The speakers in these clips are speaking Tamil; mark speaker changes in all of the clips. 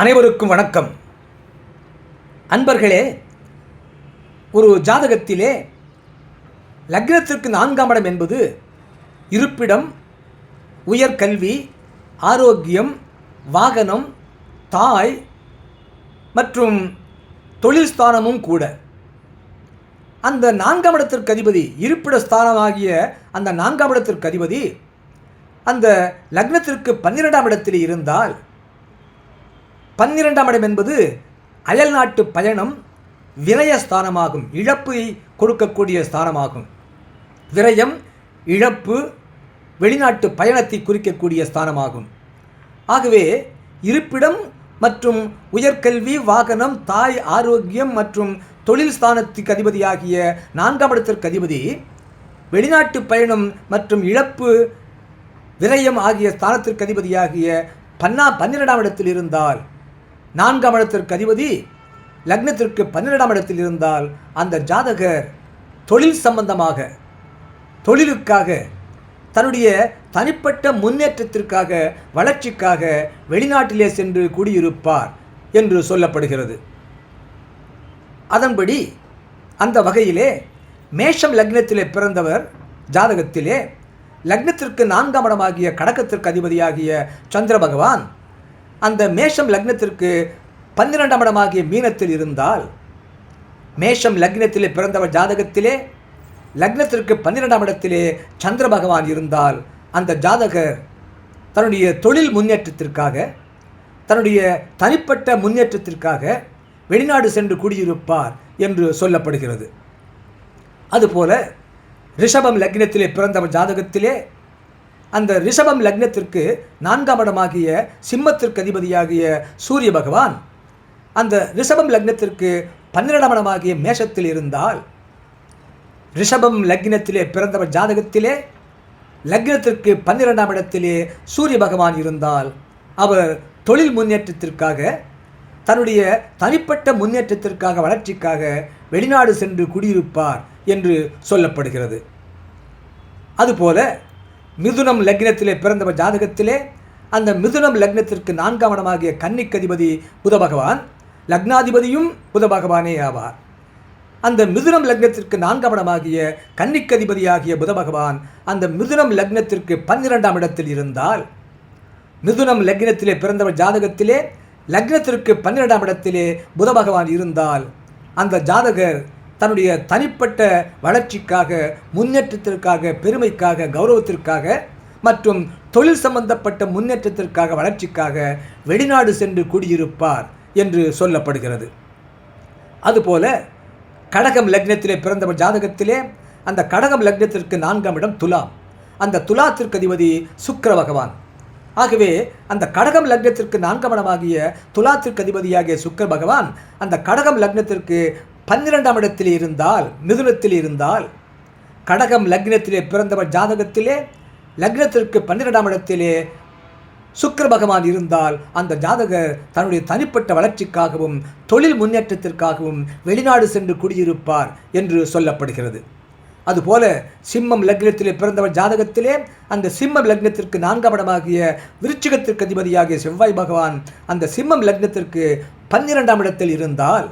Speaker 1: அனைவருக்கும் வணக்கம். அன்பர்களே ஒரு ஜாதகத்திலே லக்னத்திற்கு நான்காம் இடம் என்பது இருப்பிடம் உயர்கல்வி ஆரோக்கியம் வாகனம் தாய் மற்றும் தொழில் ஸ்தானமும் கூட. அந்த நான்காம் இடத்திற்கு அதிபதி இருப்பிட ஸ்தானமாகிய அந்த நான்காம் இடத்திற்கு அதிபதி அந்த லக்னத்திற்கு பன்னிரெண்டாம் இடத்தில் இருந்தால் பன்னிரெண்டாம் இடம் என்பது அயல் நாட்டு பயணம் விரய ஸ்தானமாகும். இழப்பை கொடுக்கக்கூடிய ஸ்தானமாகும். விரயம் இழப்பு வெளிநாட்டு பயணத்தை குறிக்கக்கூடிய ஸ்தானமாகும். ஆகவே இருப்பிடம் மற்றும் உயர்கல்வி வாகனம் தாய் ஆரோக்கியம் மற்றும் தொழில் ஸ்தானத்துக்கு அதிபதியாகிய நான்காம் இடத்திற்கு அதிபதி வெளிநாட்டு பயணம் மற்றும் இழப்பு விரயம் ஆகிய ஸ்தானத்திற்கு அதிபதியாகிய பன்னா பன்னிரெண்டாம் இடத்தில் இருந்தால் நான்காம் இடத்திற்கு அதிபதி லக்னத்திற்கு பன்னிரெண்டாம் இடத்தில் இருந்தால் அந்த ஜாதகர் தொழில் சம்பந்தமாக தொழிலுக்காக தன்னுடைய தனிப்பட்ட முன்னேற்றத்திற்காக வளர்ச்சிக்காக வெளிநாட்டிலே சென்று குடியிருப்பார் என்று சொல்லப்படுகிறது. அதன்படி அந்த வகையிலே மேஷம் லக்னத்திலே பிறந்தவர் ஜாதகத்திலே லக்னத்திற்கு நான்காம் இடமாகிய கடக்கத்திற்கு அதிபதியாகிய சந்திர பகவான் அந்த மேஷம் லக்னத்திற்கு பன்னிரெண்டாம் இடமாகிய மீனத்தில் இருந்தால் மேஷம் லக்னத்திலே பிறந்தவர் ஜாதகத்திலே லக்னத்திற்கு பன்னிரெண்டாம் இடத்திலே சந்திர பகவான் இருந்தால் அந்த ஜாதகர் தன்னுடைய தொழில் முன்னேற்றத்திற்காக தன்னுடைய தனிப்பட்ட முன்னேற்றத்திற்காக வெளிநாடு சென்று குடியிருப்பார் என்று சொல்லப்படுகிறது. அதுபோல ரிஷபம் லக்னத்திலே பிறந்தவர் ஜாதகத்திலே அந்த ரிஷபம் லக்னத்திற்கு நான்காம் இடமாகிய சிம்மத்திற்கு அதிபதியாகிய சூரிய பகவான். அந்த ரிஷபம் லக்னத்திற்கு பன்னிரெண்டாம் இடமாகிய மேஷத்தில் இருந்தால் ரிஷபம் லக்னத்திலே பிறந்தவர் ஜாதகத்திலே லக்னத்திற்கு பன்னிரெண்டாம் இடத்திலே சூரிய பகவான் இருந்தால் அவர் தொழில் முன்னேற்றத்திற்காக தன்னுடைய தனிப்பட்ட முன்னேற்றத்திற்காக வளர்ச்சிக்காக வெளிநாடு சென்று குடியிருப்பார் என்று சொல்லப்படுகிறது. அதுபோல மிதுனம் லக்னத்திலே பிறந்தவர் ஜாதகத்திலே அந்த மிதுனம் லக்னத்திற்கு நான்காம் இடமாகிய கன்னிக்கதிபதி புத பகவான் லக்னாதிபதியும் புத பகவானே ஆவார். அந்த மிதுனம் லக்னத்திற்கு நான்காம் இடமாகிய கன்னிக்கதிபதியாகிய புத பகவான் அந்த மிதுனம் லக்னத்திற்கு பன்னிரெண்டாம் இடத்தில் இருந்தால் மிதுனம் லக்னத்திலே பிறந்தவர் ஜாதகத்திலே லக்னத்திற்கு பன்னிரெண்டாம் இடத்திலே புத பகவான் இருந்தால் அந்த ஜாதகர் தன்னுடைய தனிப்பட்ட வளர்ச்சிக்காக முன்னேற்றத்திற்காக பெருமைக்காக கௌரவத்திற்காக மற்றும் தொழில் சம்பந்தப்பட்ட முன்னேற்றத்திற்காக வளர்ச்சிக்காக வெளிநாடு சென்று குடியிருப்பார் என்று சொல்லப்படுகிறது. அதுபோல கடகம் லக்னத்திலே பிறந்தவர் ஜாதகத்திலே அந்த கடகம் லக்னத்திற்கு நான்காம் இடம் துலாம். அந்த துலாத்திற்கு அதிபதி சுக்கர பகவான். ஆகவே அந்த கடகம் லக்னத்திற்கு நான்காம் இடமாகிய துலாத்திற்கு அதிபதியாகிய சுக்கிர பகவான் அந்த கடகம் லக்னத்திற்கு பன்னிரெண்டாம் இடத்தில் இருந்தால் மிதுனத்தில் இருந்தால் கடகம் லக்னத்திலே பிறந்தவர் ஜாதகத்திலே லக்னத்திற்கு பன்னிரெண்டாம் இடத்திலே சுக்கர பகவான் இருந்தால் அந்த ஜாதகர் தன்னுடைய தனிப்பட்ட வளர்ச்சிக்காகவும் தொழில் முன்னேற்றத்திற்காகவும் வெளிநாடு சென்று குடியிருப்பார் என்று சொல்லப்படுகிறது. அதுபோல சிம்மம் லக்னத்திலே பிறந்தவர் ஜாதகத்திலே அந்த சிம்மம் லக்னத்திற்கு நான்காம் இடமாகிய விருச்சிகத்திற்கு அதிபதியாகிய செவ்வாய் பகவான் அந்த சிம்மம் லக்னத்திற்கு பன்னிரெண்டாம் இடத்தில் இருந்தால்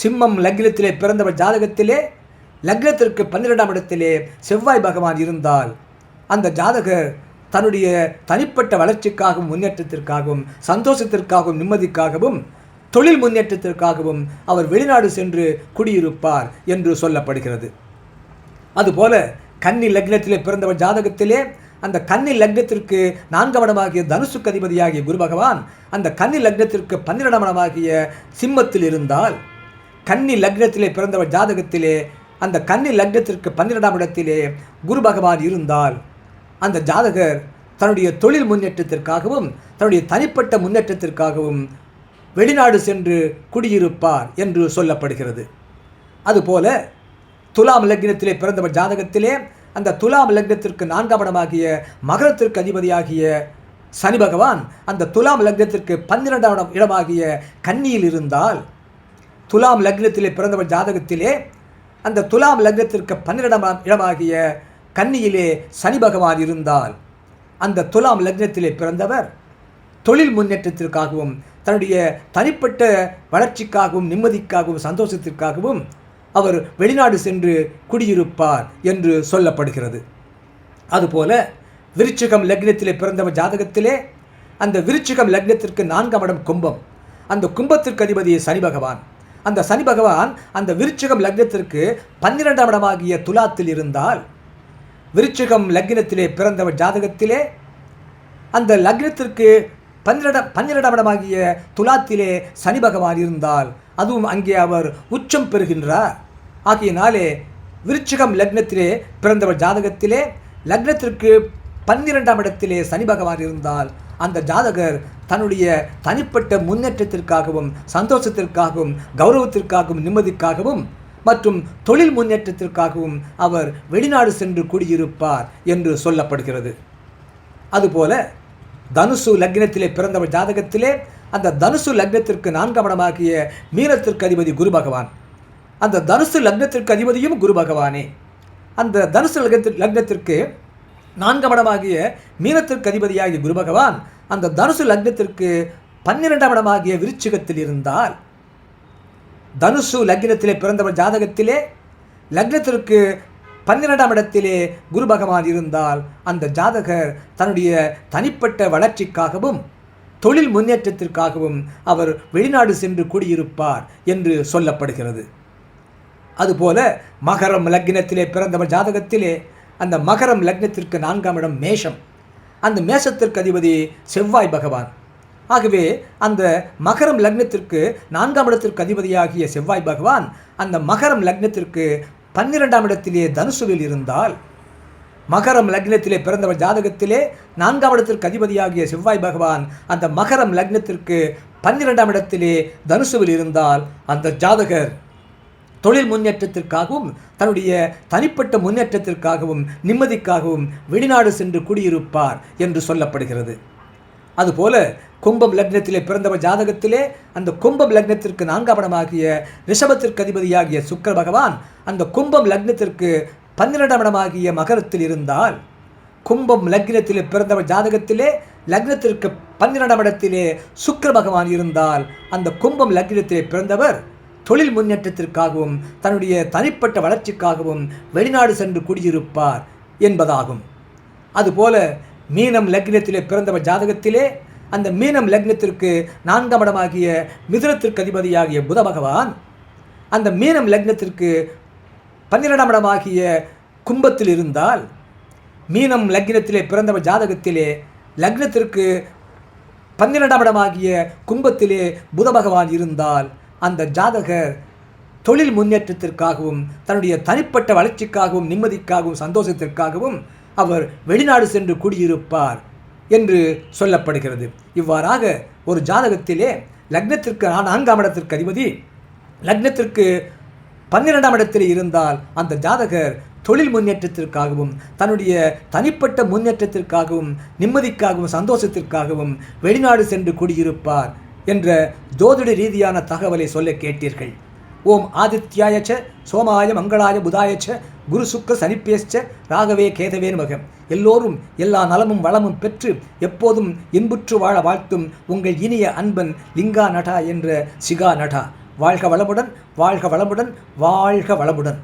Speaker 1: சிம்மம் லக்னத்திலே பிறந்தவர் ஜாதகத்திலே லக்னத்திற்கு பன்னிரெண்டாம் இடத்திலே செவ்வாய் பகவான் இருந்தால் அந்த ஜாதகர் தன்னுடைய தனிப்பட்ட வளர்ச்சிக்காகவும் முன்னேற்றத்திற்காகவும் சந்தோஷத்திற்காகவும் நிம்மதிக்காகவும் தொழில் முன்னேற்றத்திற்காகவும் அவர் வெளிநாடு சென்று குடியிருப்பார் என்று சொல்லப்படுகிறது. அதுபோல கன்னி லக்னத்திலே பிறந்தவர் ஜாதகத்திலே அந்த கன்னி லக்னத்திற்கு நான்காம் இடமாகிய தனுசுக்கு அதிபதியாகிய குரு பகவான் அந்த கன்னி லக்னத்திற்கு பன்னிரெண்டாம் இடமாகிய சிம்மத்தில் இருந்தால் கன்னி லக்னத்திலே பிறந்தவர் ஜாதகத்திலே அந்த கன்னி லக்னத்திற்கு பன்னிரெண்டாம் இடத்திலே குரு பகவான் இருந்தால் அந்த ஜாதகர் தன்னுடைய தொழில் முன்னேற்றத்திற்காகவும் தன்னுடைய தனிப்பட்ட முன்னேற்றத்திற்காகவும் வெளிநாடு சென்று குடியிருப்பார் என்று சொல்லப்படுகிறது. அதுபோல துலாம் லக்னத்திலே பிறந்தவர் ஜாதகத்திலே அந்த துலாம் லக்னத்திற்கு நான்காம் இடமாகிய மகரத்திற்கு அதிபதியாகிய சனி பகவான் அந்த துலாம் லக்னத்திற்கு பன்னிரெண்டாம் இடமாகிய கன்னியில் இருந்தால் துலாம் லக்னத்திலே பிறந்தவர் ஜாதகத்திலே அந்த துலாம் லக்னத்திற்கு பன்னிரெண்டாம் இடமாகிய கன்னியிலே சனி பகவான் இருந்தால் அந்த துலாம் லக்னத்திலே பிறந்தவர் தொழில் முன்னேற்றத்திற்காகவும் தன்னுடைய தனிப்பட்ட வளர்ச்சிக்காகவும் நிம்மதிக்காகவும் சந்தோஷத்திற்காகவும் அவர் வெளிநாடு சென்று குடியிருப்பார் என்று சொல்லப்படுகிறது. அதுபோல விருச்சிகம் லக்னத்திலே பிறந்தவர் ஜாதகத்திலே அந்த விருச்சிகம் லக்னத்திற்கு நான்காம் இடம் கும்பம். அந்த கும்பத்திற்கு அதிபதி சனி பகவான். அந்த சனி பகவான் அந்த விருச்சிகம் லக்னத்திற்கு பன்னிரெண்டாம் இடமாகிய துலாத்தில் இருந்தால் விருச்சிகம் லக்னத்திலே பிறந்தவர் ஜாதகத்திலே அந்த லக்னத்திற்கு பன்னிரட பன்னிரெண்டாம் இடமாகிய துலாத்திலே சனி பகவான் இருந்தால் அதுவும் அங்கே அவர் உச்சம் பெறுகின்றார். ஆகியனாலே விருச்சிகம் லக்னத்திலே பிறந்தவர் ஜாதகத்திலே லக்னத்திற்கு பன்னிரெண்டாம் இடத்திலே சனி பகவான் இருந்தால் அந்த ஜாதகர் தன்னுடைய தனிப்பட்ட முன்னேற்றத்திற்காகவும் சந்தோஷத்திற்காகவும் கௌரவத்திற்காகவும் நிம்மதிக்காகவும் மற்றும் தொழில் முன்னேற்றத்திற்காகவும் அவர் வெளிநாடு சென்று குடியிருப்பார் என்று சொல்லப்படுகிறது. அதுபோல தனுசு லக்னத்திலே பிறந்தவர் ஜாதகத்திலே அந்த தனுசு லக்னத்திற்கு நான்காம் இடமாகிய மீனத்திற்கு அதிபதி குரு பகவான். அந்த தனுசு லக்னத்திற்கு அதிபதியும் குரு பகவானே. அந்த தனுசு லக்னத்திற்கு லக்னத்திற்கு நான்காம் இடமாகிய மீனத்திற்கு அதிபதியாகிய குரு பகவான் அந்த தனுசு லக்னத்திற்கு பன்னிரெண்டாம் இடமாகிய விருச்சிகத்தில் இருந்தால் தனுசு லக்னத்திலே பிறந்தவர் ஜாதகத்திலே லக்னத்திற்கு பன்னிரெண்டாம் இடத்திலே குரு பகவான் இருந்தால் அந்த ஜாதகர் தன்னுடைய தனிப்பட்ட வளர்ச்சிக்காகவும் தொழில் முன்னேற்றத்திற்காகவும் அவர் வெளிநாடு சென்று குடியிருப்பார் என்று சொல்லப்படுகிறது. அதுபோல மகரம் லக்னத்திலே பிறந்தவர் ஜாதகத்திலே அந்த மகரம் லக்னத்திற்கு நான்காம் இடம் மேஷம். அந்த மேஷத்திற்கு அதிபதி செவ்வாய் பகவான். ஆகவே அந்த மகரம் லக்னத்திற்கு நான்காம் இடத்திற்கு அதிபதியாகிய செவ்வாய் பகவான் அந்த மகரம் லக்னத்திற்கு பன்னிரெண்டாம் இடத்திலே தனுசுவில் இருந்தால் மகரம் லக்னத்திலே பிறந்தவர் ஜாதகத்திலே நான்காம் இடத்திற்கு அதிபதியாகிய செவ்வாய் பகவான் அந்த மகரம் லக்னத்திற்கு பன்னிரெண்டாம் இடத்திலே தனுசுவில் இருந்தால் அந்த ஜாதகர் தொழில் முன்னேற்றத்திற்காகவும் தன்னுடைய தனிப்பட்ட முன்னேற்றத்திற்காகவும் நிம்மதிக்காகவும் வெளிநாடு சென்று குடியிருப்பார் என்று சொல்லப்படுகிறது. அதுபோல கும்பம் லக்னத்திலே பிறந்தவர் ஜாதகத்திலே அந்த கும்பம் லக்னத்திற்கு நான்காம் இடமாகிய ரிஷபத்திற்கு அதிபதியாகிய சுக்கர பகவான் அந்த கும்பம் லக்னத்திற்கு பன்னிரெண்டாம் இடமாகிய மகரத்தில் இருந்தால் கும்பம் லக்னத்திலே பிறந்தவர் ஜாதகத்திலே லக்னத்திற்கு பன்னிரெண்டாம் இடத்திலே சுக்கர பகவான் இருந்தால் அந்த கும்பம் லக்னத்திலே பிறந்தவர் தொழில் முன்னேற்றத்திற்காகவும் தன்னுடைய தனிப்பட்ட வளர்ச்சிக்காகவும் வெளிநாடு சென்று குடியிருப்பார் என்பதாகும். அதுபோல மீனம் லக்னத்திலே பிறந்தவர் ஜாதகத்திலே அந்த மீனம் லக்னத்திற்கு நான்காம் இடமாகிய மிதுனத்திற்கு அதிபதியாகிய புத பகவான் அந்த மீனம் லக்னத்திற்கு பன்னிரெண்டாம் இடமாகிய கும்பத்தில் இருந்தால் மீனம் லக்னத்திலே பிறந்தவர் ஜாதகத்திலே லக்னத்திற்கு பன்னிரெண்டாம் இடமாகிய கும்பத்திலே புத பகவான் இருந்தால் அந்த ஜாதகர் தொழில் முன்னேற்றத்திற்காகவும் தன்னுடைய தனிப்பட்ட வளர்ச்சிக்காகவும் நிம்மதிக்காகவும் சந்தோஷத்திற்காகவும் அவர் வெளிநாடு சென்று குடியிருப்பார் என்று சொல்லப்படுகிறது. இவ்வாறாக ஒரு ஜாதகத்திலே லக்னத்திற்கு நான்காம் இடத்திற்கு அதிபதி லக்னத்திற்கு பன்னிரெண்டாம் இடத்தில் இருந்தால் அந்த ஜாதகர் தொழில் முன்னேற்றத்திற்காகவும் தன்னுடைய தனிப்பட்ட முன்னேற்றத்திற்காகவும் நிம்மதிக்காகவும் சந்தோஷத்திற்காகவும் வெளிநாடு சென்று குடியிருப்பார் என்ற ஜோதிட ரீதியான தகவலை சொல்ல கேட்டீர்கள். ஓம் ஆதித்யாயச்ச சோமாய மங்களாய புதாயச்ச குரு சுக்க சனிப்பேச்ச ராகவே கேதவே மகம் எல்லோரும் எல்லா நலமும் வளமும் பெற்று எப்போதும் இன்புற்று வாழ வாழ்த்தும் உங்கள் இனிய அன்பன் லிங்கா நடா என்ற சிகா நடா வாழ்க வளமுடன் வாழ்க வளமுடன் வாழ்க வளமுடன்.